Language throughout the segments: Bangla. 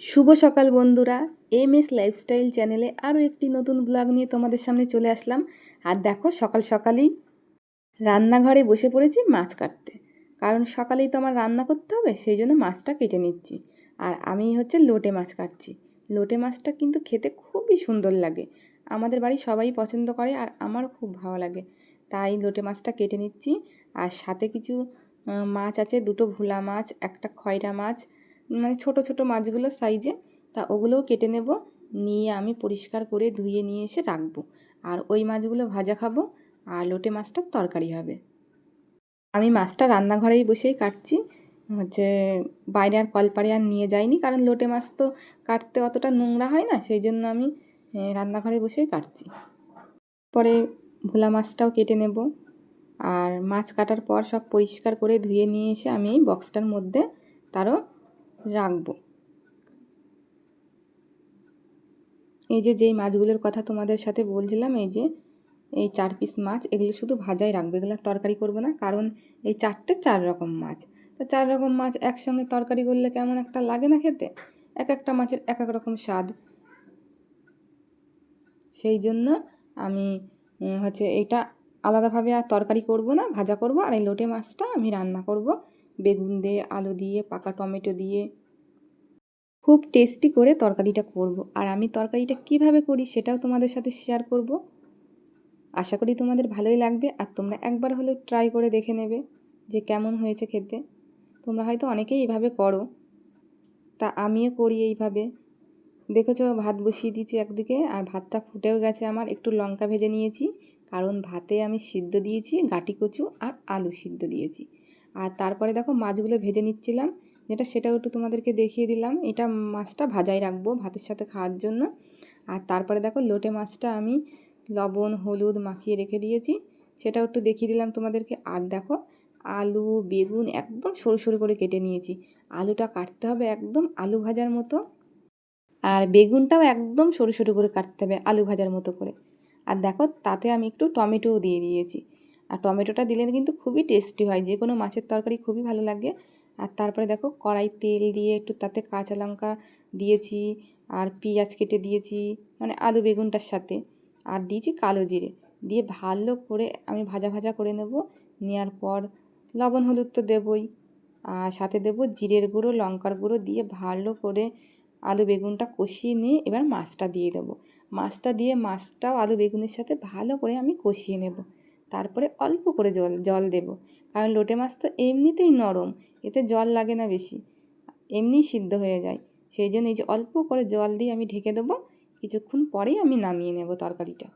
শুভ সকাল বন্ধুরা এম এস লাইফস্টাইল চ্যানেলে আরও একটি নতুন ব্লগ নিয়ে তোমাদের সামনে চলে আসলাম। আর দেখো, সকাল সকালেই রান্নাঘরে বসে পড়েছি মাছ কাটতে। কারণ সকালেই তো আমার রান্না করতে হবে, সেই জন্য মাছটা কেটে নিচ্ছি। আর আমি হচ্ছে লোটে মাছ কাটছি। লোটে মাছটা কিন্তু খেতে খুবই সুন্দর লাগে। আমাদের বাড়ি সবাই পছন্দ করে আর আমারও খুব ভালো লাগে। তাই লোটে মাছটা কেটে নিচ্ছি। আর সাথে কিছু মাছ আছে, দুটো ভোলা মাছ, একটা খয়রা মাছ মানে ছোট ছোট মাছগুলো সাইজে, তা ওগুলোও কেটে নেব, নিয়ে আমি পরিষ্কার করে ধুয়ে নিয়ে এসে রাখব। আর ওই মাছগুলো ভাজা খাব, আর লোটে মাছটার তরকারি হবে। আমি মাছটা রান্নাঘরেই বসেই কাটছি। হচ্ছে বাইরে আর কলপারে আর নিয়ে যাইনি, কারণ লোটে মাছ তো কাটতে অতটা নোংরা হয় না, সেই জন্য আমি রান্নাঘরে বসেই কাটছি। পরে ভোলা মাছটাও কেটে নেব। আর মাছ কাটার পর সব পরিষ্কার করে ধুয়ে নিয়ে এসে আমি এই বক্সটার মধ্যে, তারও রাখব। এই যে, যেই মাছগুলোর কথা তোমাদের সাথে বলছিলাম, এই যে, এই চার পিস মাছ, এগুলো শুধু ভাজাই রাখবে, এগুলো তরকারি করব না, কারণ এই চারটে চার রকম মাছ। তো চার রকম মাছ একসঙ্গে তরকারি করলে কেমন একটা লাগে না খেতে? এক একটা মাছের এক এক রকম স্বাদ। সেই জন্য আমি হচ্ছে এটা আলাদাভাবে আর তরকারি করব না, ভাজা করব, আর এই লোটে মাছটা আমি রান্না করব। বেগুন দিয়ে, আলু দিয়ে, পাকা টমেটো দিয়ে। খুব টেস্টি করে তরকারিটা করব। আর আমি তরকারিটা কীভাবে করি সেটাও তোমাদের সাথে শেয়ার করব। আশা করি তোমাদের ভালোই লাগবে আর তোমরা একবার হলেও ট্রাই করে দেখে নেবে যে কেমন হয়েছে খেতে। তোমরা হয়তো অনেকেই এইভাবে করো। তা আমিও করি এইভাবে। দেখেছ ভাত বসিয়ে দিয়েছি একদিকে আর ভাতটা ফুটেও গেছে আমার। একটু লঙ্কা ভেজে নিয়েছি। কারণ ভাতে আমি সিদ্ধ দিয়েছি, গাটি কচু আর আলু সিদ্ধ দিয়েছি। আর তারপরে দেখো মাছগুলো ভেজে নিচ্ছিলাম। যেটা সেটাও একটু তোমাদেরকে দেখিয়ে দিলাম। এটা মাছটা ভাজাই রাখব ভাতের সাথে খাওয়ার জন্য। আর তারপরে দেখো লোটে মাছটা আমি লবণ, হলুদ মাখিয়ে রেখে দিয়েছি। সেটাও একটু দেখিয়ে দিলাম তোমাদেরকে। আর দেখো আলু, বেগুন একদম সরু সরু করে কেটে নিয়েছি। আলুটা কাটতে হবে একদম আলু ভাজার মতো। আর বেগুনটাও একদম সরু সরু করে কাটতে হবে আলু ভাজার মতো করে। আর দেখো তাতে আমি একটু টমেটোও দিয়ে দিয়েছি। আর টমেটোটা দিলে কিন্তু খুবই টেস্টি হয়। যে কোনো মাছের তরকারি খুবই ভালো লাগে। আর তারপরে দেখো কড়াই তেল দিয়ে একটু তাতে কাঁচা লঙ্কা দিয়েছি আর পেঁয়াজ কেটে দিয়েছি মানে আলু বেগুনটার সাথে। আর দিয়েছি কালো জিরে। দিয়ে ভালো করে আমি ভাজা ভাজা করে নেব। নেওয়ার পর লবণ হলুদ তো দেবই। আর সাথে দেবো জিরের গুঁড়ো, লঙ্কার গুঁড়ো দিয়ে ভালো করে আলু বেগুনটা কষিয়ে নিয়ে এবার মাছটা দিয়ে দেবো। মাছটা দিয়ে মাছটাও আলু বেগুনের সাথে ভালো করে আমি কষিয়ে নেব। তারপরে অল্প করে জল জল দেব। কারণ লোটে মাছ তো এমনিতেই নরম, এতে জল লাগে না বেশি, এমনিই সিদ্ধ হয়ে যায়। সেই জন্য এই যে অল্প করে জল দিয়ে আমি ঢেকে দেবো, কিছুক্ষণ পরেই আমি নামিয়ে নেব তরকারিটা।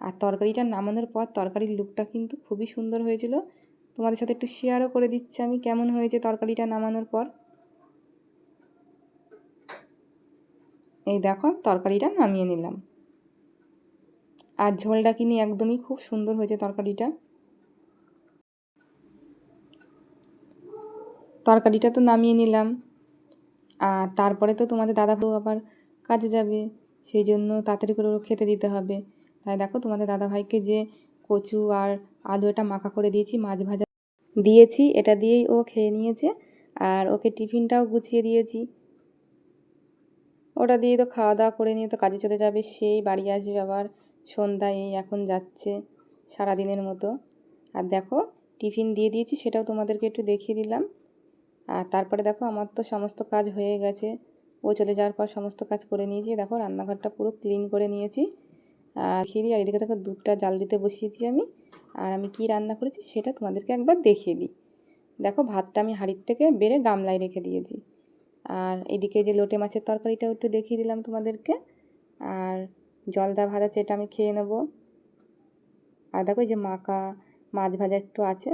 আর তরকারিটা নামানোর পর তরকারির লুকটা কিন্তু খুবই সুন্দর হয়েছিল। তোমাদের সাথে একটু শেয়ারও করে দিচ্ছি আমি কেমন হয়েছে তরকারিটা নামানোর পর। এই দেখো, তরকারিটা নামিয়ে নিলাম। আর ঝোলটা কিনে একদমই খুব সুন্দর হয়েছে তরকারিটা। তরকারিটা তো নামিয়ে নিলাম। আর তারপরে তো তোমাদের দাদা বউ আবার কাজে যাবে, সেই জন্য তাড়াতাড়ি করে ওর খেতে দিতে হবে। তাই দেখো তোমাদের দাদা ভাইকে যে কচু আর আলু এটা মাখা করে দিয়েছি, মাছ ভাজা দিয়েছি, এটা দিয়েই ও খেয়ে নিয়েছে। আর ওকে টিফিনটাও গুছিয়ে দিয়েছি। ওটা দিয়ে তো খাওয়া দাওয়া করে নিয়ে তো কাজে চলে যাবে, সেই বাড়ি আসবে আবার। সন্ধ্যায় এই এখন যাচ্ছে সারাদিনের মতো। আর দেখো, টিফিন দিয়ে দিয়েছি, সেটাও তোমাদেরকে একটু দেখিয়ে দিলাম। আর তারপরে দেখো, আমার তো সমস্ত কাজ হয়ে গেছে। ও চলে যাওয়ার পর সমস্ত কাজ করে নিয়েছি। দেখো, রান্নাঘরটা পুরো ক্লিন করে নিয়েছি। আর খিরি আর এদিকে দেখো, দুধটা জাল দিতে বসিয়েছি আমি। আর আমি কি রান্না করেছি, সেটা তোমাদেরকে একবার দেখিয়ে দিই। দেখো, ভাতটা আমি হাঁড়ির থেকে বেড়ে গামলায় রেখে দিয়েছি। আর এদিকে যে লোটে মাছের তরকারিটাও একটু দেখিয়ে দিলাম তোমাদেরকে। আর জলদা ভাজা আছে, এটা আমি খেয়ে নেব। আর দেখো যে মাখা, মাছ ভাজা একটু আছে।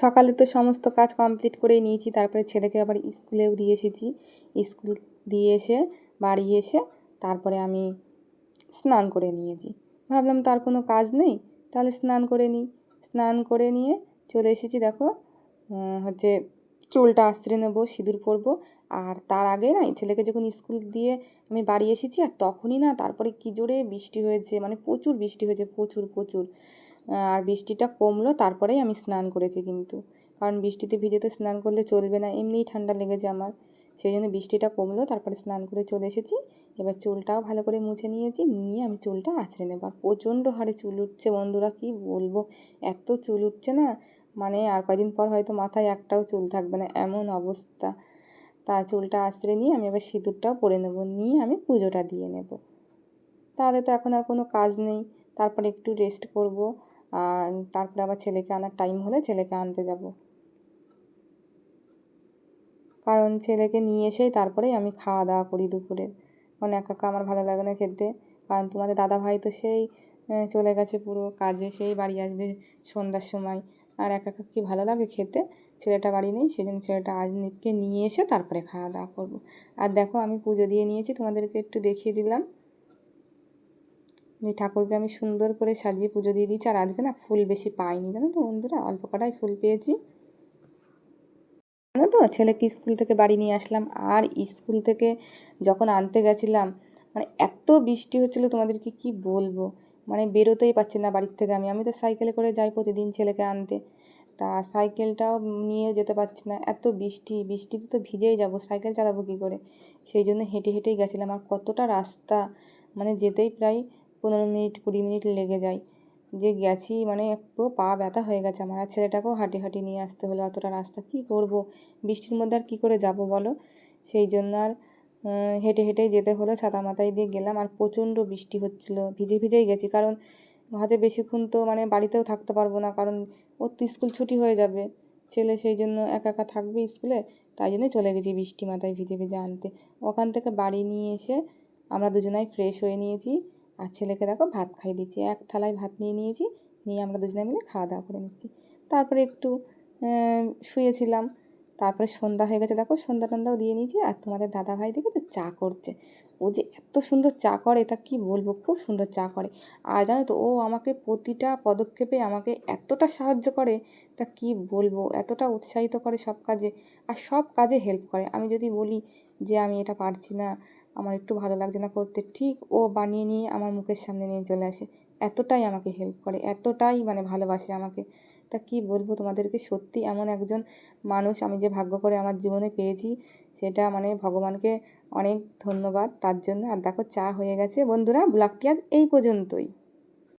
সকালে তো সমস্ত কাজ কমপ্লিট করেই নিয়েছি, তারপরে ছেলেকে আবার স্কুলেও দিয়ে এসেছি। স্কুল দিয়ে এসে, বাড়ি এসে তারপরে আমি স্নান করে নিয়েছি। ভাবলাম তার কোনো কাজ নেই, তাহলে স্নান করে নিই। স্নান করে নিয়ে চলে এসেছি, দেখো হচ্ছে চুলটা আশ্রে নেব, সিঁদুর পরবো। আর তার আগে না ছেলেকে যখন স্কুল দিয়ে আমি বাড়ি এসেছি, আর তখনই না, তারপরে কী জোরে বৃষ্টি হয়েছে মানে প্রচুর বৃষ্টি হয়েছে, প্রচুর প্রচুর। আর বৃষ্টিটা কমলো, তারপরেই আমি স্নান করেছি কিন্তু। কারণ বৃষ্টিতে ভিজে তো স্নান করলে চলবে না, এমনিই ঠান্ডা লেগেছে আমার। সেই জন্য বৃষ্টিটা কমলো, তারপরে স্নান করে চলে এসেছি। এবার চুলটাও ভালো করে মুছে নিয়েছি, নিয়ে আমি চুলটা আঁচড়ে নেব। আর প্রচণ্ড হারে চুল উঠছে, বন্ধুরা, কি বলব? এত চুল উঠছে না মানে আর কয়দিন পর হয়তো মাথায় একটাও চুল থাকবে না, এমন অবস্থা। তা চুলটা আঁচড়ে নিয়ে আমি এবার সিঁদুরটাও পরে নেব, নিয়ে আমি পুজোটা দিয়ে নেব। তাহলে তো এখন আর কোনো কাজ নেই, তারপরে একটু রেস্ট করব। আর তারপরে আবার ছেলেকে আনার টাইম হলে ছেলেকে আনতে যাব। কারণ ছেলেকে নিয়ে এসেই তারপরেই আমি খাওয়া দাওয়া করি দুপুরে। কারণ একা একা আমার ভালো লাগে না খেতে। কারণ তোমাদের দাদা ভাই তো সেই চলে গেছে পুরো কাজে, সেই বাড়ি আসবে সন্ধ্যার সময়। আর একা একা কি ভালো লাগে খেতে? ছেলেটা বাড়ি নেই, সেজন্য ছেলেটা আজকে নিয়ে এসে তারপরে খাওয়া দাওয়া করব। আর দেখো আমি পুজো দিয়ে নিয়েছি, তোমাদেরকে একটু দেখিয়ে দিলাম। ঠাকুরকে আমি সুন্দর করে সাজিয়ে পুজো দিয়ে দিয়েছি, আর আজকে না ফুল বেশি পাইনি। জানো তো বন্ধুরা? অল্প কটাই ফুল পেয়েছি। জানো তো? ছেলেকে স্কুল থেকে বাড়ি নিয়ে আসলাম, আর স্কুল থেকে যখন আনতে গেছিলাম মানে এত বৃষ্টি হচ্ছিল, তোমাদেরকে কি বলব? মানে বেরোতেই পারছি না বাড়ির থেকে আমি। আমি তো সাইকেলে করে যাই প্রতিদিন ছেলেকে আনতে। তা সাইকেলটাও নিয়ে যেতে পারছি না। এত বৃষ্টি, বৃষ্টিতে তো ভিজেই যাব, সাইকেল চালাবো কী করে? সেই জন্য হেঁটে হেঁটেই গেছিলাম। আর কতটা রাস্তা মানে যেতেই প্রায় পনেরো মিনিট, কুড়ি মিনিট লেগে যায়। যে গেছি মানে পুরো পা ব্যথা হয়ে গেছে আমার। আর ছেলেটাকেও হাঁটি হাঁটি নিয়ে আসতে হলো অতটা রাস্তা কী করব? বৃষ্টির মধ্যে আর কী করে যাব বলো? সেই জন্য আর হেঁটে হেঁটেই যেতে হলো। ছাতা মাথায় দিয়ে গেলাম। আর প্রচণ্ড বৃষ্টি হচ্ছিল। ভিজে ভিজেই গেছি। কারণ হয়তো বেশিক্ষণ তো মানে বাড়িতেও থাকতে পারব না। কারণ ওর তো স্কুল ছুটি হয়ে যাবে। ছেলে সেই জন্য একা একা থাকবে স্কুলে। তাই জন্য চলে গেছি বৃষ্টি মাথায় ভিজে ভিজে আনতে। ওখান থেকে বাড়ি নিয়ে এসে আমরা দুজনাই ফ্রেশ হয়ে নিয়েছি। আর ছেলেকে দেখো ভাত খাই দিচ্ছি। এক থালায় ভাত নিয়ে নিয়েছি, নিয়ে আমরা দুজনে মিলে খাওয়া দাওয়া করে নিচ্ছি। তারপরে একটু শুয়েছিলাম। তারপরে সন্ধ্যা হয়ে গেছে, দেখো সন্ধ্যা টন্ধ্যাও দিয়ে নিয়েছি। আর তোমাদের দাদা ভাই দেখে তো চা করছে। ও যে এত সুন্দর চা করে, তা কি বলব? খুব সুন্দর চা করে। আর জানো তো, ও আমাকে প্রতিটা পদক্ষেপে আমাকে এতটা সাহায্য করে, তা কি বলব? এতটা উৎসাহিত করে সব কাজে, আর সব কাজে হেল্প করে। আমি যদি বলি যে আমি এটা পারছি না আমার একটু ভালো লাগছে না করতে। ঠিক ও বানিয়ে নিয়ে আমার মুখের সামনে নিয়ে চলে আসে। এতটাই আমাকে হেল্প করে, এতটাই মানে ভালোবাসে আমাকে। তা কি বলব তোমাদেরকে? সত্যি এমন একজন মানুষ আমি যে ভাগ্য করে আমার জীবনে পেয়েছি, সেটা মানে ভগবানকে অনেক ধন্যবাদ তার জন্য। আর দেখো চা হয়ে গেছে। বন্ধুরা, ব্লগটি আজ এই পর্যন্তই।